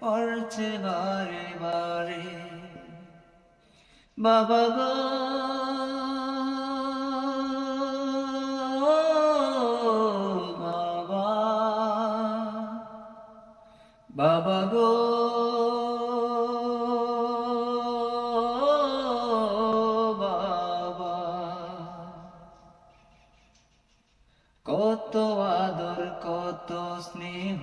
পড়ছে বারে বারে। বাবা গো। বাবা গো। বাবা। কত আদর কত স্নেহ।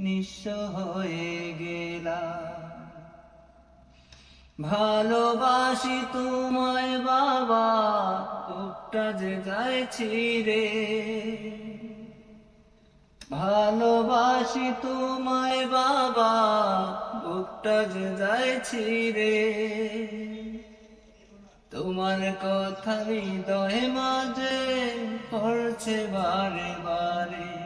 নিঃস্ব হয়ে গেলা ভালোবাসি তোমায় বাবা বুকটা যে যাইছি রে। ভালোবাসি তোমায় বাবা বুকটা যে যাইছি রে। তোমার কথা হৃদয় মাঝে পড়ছে বারে বারে।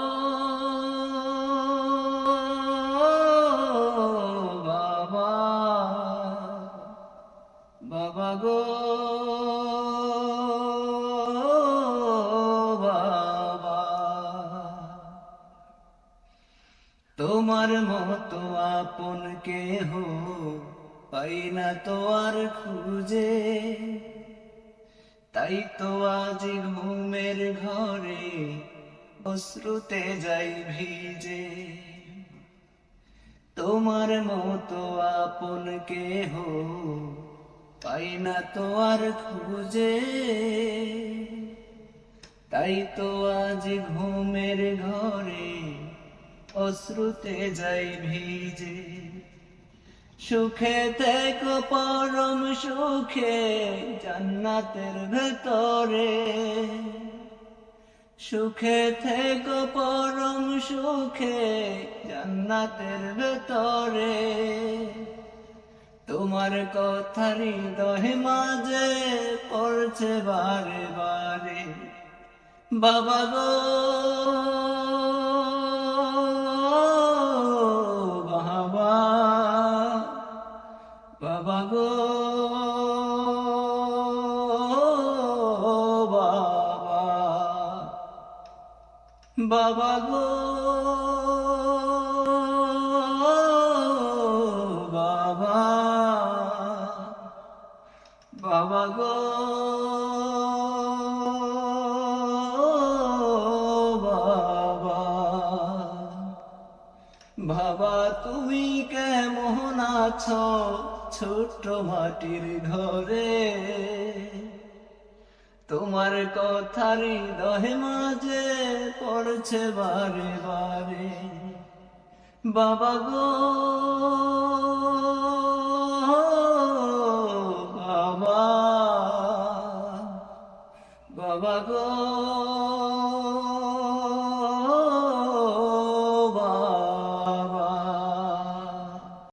তোমার মতো আপন কেহ পাই না তো আর খুঁজে। তাই তো আজ ঘুমের ঘরে অশ্রুতে যাই ভিজে। তোমার মতো আপন কেহ পাই না তো আর খুঁজে। তাই তো আজ ঘুমের ঘরে অশ্রুতে যাই ভিজে। থেকো পরম সুখে জান্নাতের ভেতরে। সুখে থেকো পরম সুখে জান্নাতের ভেতরে। তোমার কথা হৃদয় মাঝে পড়ছে বারে বারে। বাবা গো বাবা গো বাবা। বাবা গো বাবা। বাবা গো বাবা। বাবা তুমি কেমন আছো? ছোট্ট মাটির ঘরে। তোমার কথা দহে মাঝে পড়ছে বারে বারে। বাবা গো, বাবা বাবা গো।